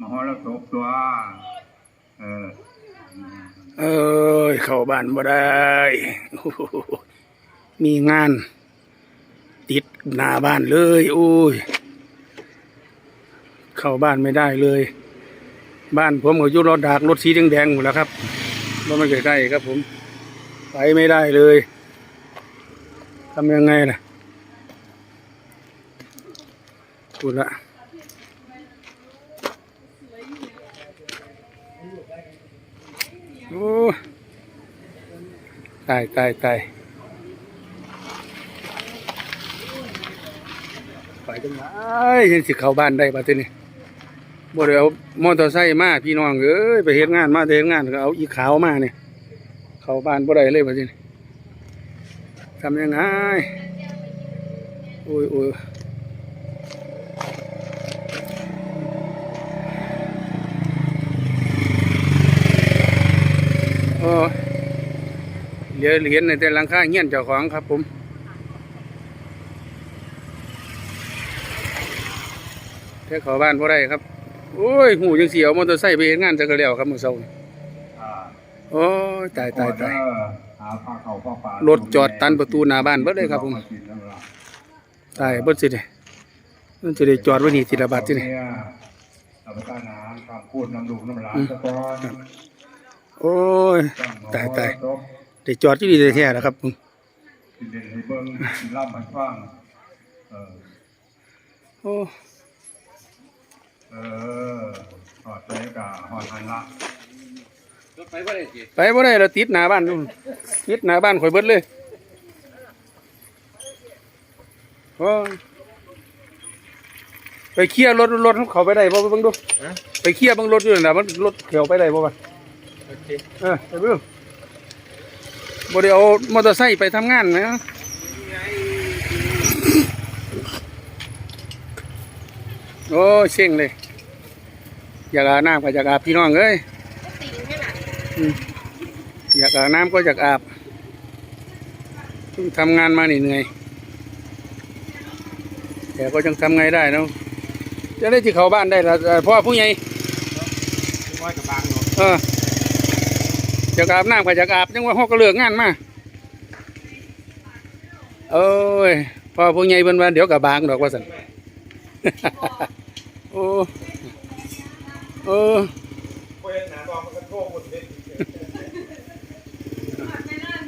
มหรสพตัวเออเอ้ยเข้าบ้านบ่ได้ มีงาน ติดหน้าบ้านเลยโอ้ย เข้าบ้านไม่ได้เลย บ้านผมก็ยู่รถดากรถสีแดงๆหมดแล้วครับบ่มันใกล้ๆครับ ผมไปไม่ได้เลยทำยังไงล่ะพูดละ โอ้ตายตายตายไปจังไงยังสิเข้าบ้านได้ป่ะทีนี้บ่ได้เอามอเตอร์ไซค์มาพี่น้องเอ้ยไปเฮ็ดงานมาเฮ็ดงานก็เอาอีขาวมาเนี่ยเข้าบ้านบ่ได้เลยปะทีนี้ทำยังไงโอ้ยโอ้ย โอ้เหลือเหรียญในแต่หลังคาเงี้ยนเจ้าของครับผมแค่เขอบ้านบ่ได้ครับ โอ้ยหูยังเสียวมอเตอร์ไซค์ไปเฮ็ดงานจะกระเลียวครับมื้อเช้านี่อ่าโอ้ยตายตายตายเออหาผ้าเขาผ้าป่ารถจอดตันประตูหน้าบ้านเบิดเลยครับผมกินน้ำลายตายเบิดสิเด้มันจะได้จอดไว้นี่ทีละบาทสิเด้เนี่ยเอาไปตั้งน้ำคำพูดน้ำลูกน้ำหลานตะกอน โอ้ยตายตายต้องได้จอดที่นี่แท้ๆแล้วครับผมกินเด่นให้เบิ้งกินเหล่ามันฟังเออโอ้เออหอดใจกะหอดหันละไปบ่ได้เราติดหน้าบ้านนู่นติดหน้าบ้านข่อยเบิดเลยโอ้ยไปเคลียร์รถรถเขาไปได้บ่เบิ่งดูไปเคลียร์เบิ่งรถอยู่นั่นน่ะมันรถเขียวไปได้บ่วะ เออไปเบิ่งบ่ได้เอามอเตอร์ไซค์ไปทำงานนะโอ้ยเซ็งเลย อยากอาบน้ำก็อยากอาบพี่น้องเอ้ยอืมอยากอาบน้ำก็อยากอาบเพิ่งทำงานมานี่เหนื่อยแต่ก็ยังทำไงได้เนาะจะได้ที่เขาบ้านได้ละเอ่อพ่อผู้ใหญ่ว่าจะบางเนาะเอยากอาบน้ำก็อยากอาบยังว่าฮอกก็เลือกงานมาเอ้ยพอผู้ใหญ่เพิ่นว่าเดี๋ยวกับบางดอกว่าสันโอ้เออเว้นหนาดอกมันก็โทษหมดเลย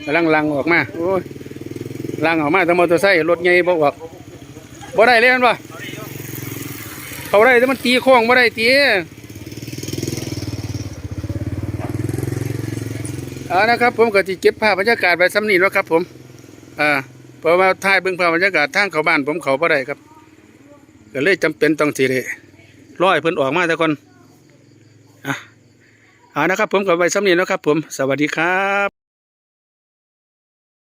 กำลังลังออกมาโอ้ยลังออกมาแต่มอเตอร์ไซค์รถใหญ่บ่ออกบ่ได้เลยอันบ่เขาได้แต่มันตีโค้งบ่ได้ตี เอานะครับ ผมก็จะเก็บภาพบรรยากาศไว้สำนีเนาะครับ ผมอ่าเพราะว่าถ่ายเบิ่งภาพบรรยากาศทางเขาบ้าน ผมเขาบ่ได้ครับก็เลยจำเป็นต้องสิเด้ร้อยเพิ่นออกมาแต่คนอะเอานะครับ ผมก็ไว้สำนีเนาะครับ ผมสวัสดีครับ